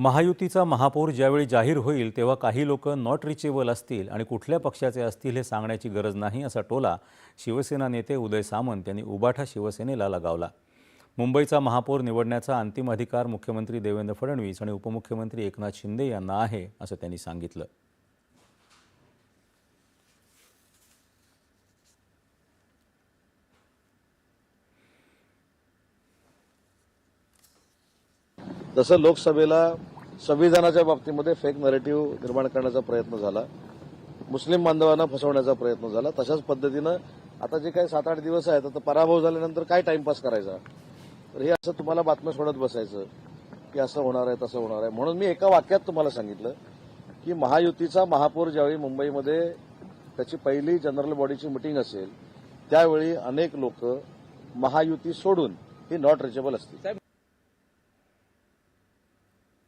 महायुतीचा महापौर ज्यावेळी जाहीर होईल तेव्हा काही लोक नॉट रिचेबल असतील आणि कुठल्या पक्षाचे असतील हे सांगण्याची गरज नाही असा टोला शिवसेना नेते उदय सामंत यांनी उबाठा शिवसेनेला लगावला. मुंबईचा महापौर निवडण्याचा अंतिम अधिकार मुख्यमंत्री देवेंद्र फडणवीस आणि उपमुख्यमंत्री एकनाथ शिंदे यांना आहे असं त्यांनी सांगितलं. जसं लोकसभेला संविधानाच्या बाबतीमध्ये फेक नरेटिव्ह निर्माण करण्याचा प्रयत्न झाला. मुस्लिम बांधवांना फसवण्याचा प्रयत्न झाला. तशाच पद्धतीनं आता जे काही सात आठ दिवस आहेत आता पराभव झाल्यानंतर काय टाइमपास करायचा? तर हे असं तुम्हाला बातम्या सोडत बसायचं की असं होणार आहे तसं होणार आहे. म्हणून मी एका वाक्यात तुम्हाला सांगितलं की महायुतीचा महापौर ज्यावेळी मुंबईमध्ये त्याची पहिली जनरल बॉडीची मिटिंग असेल त्यावेळी अनेक लोक महायुती सोडून ही नॉट रिचेबल असतील.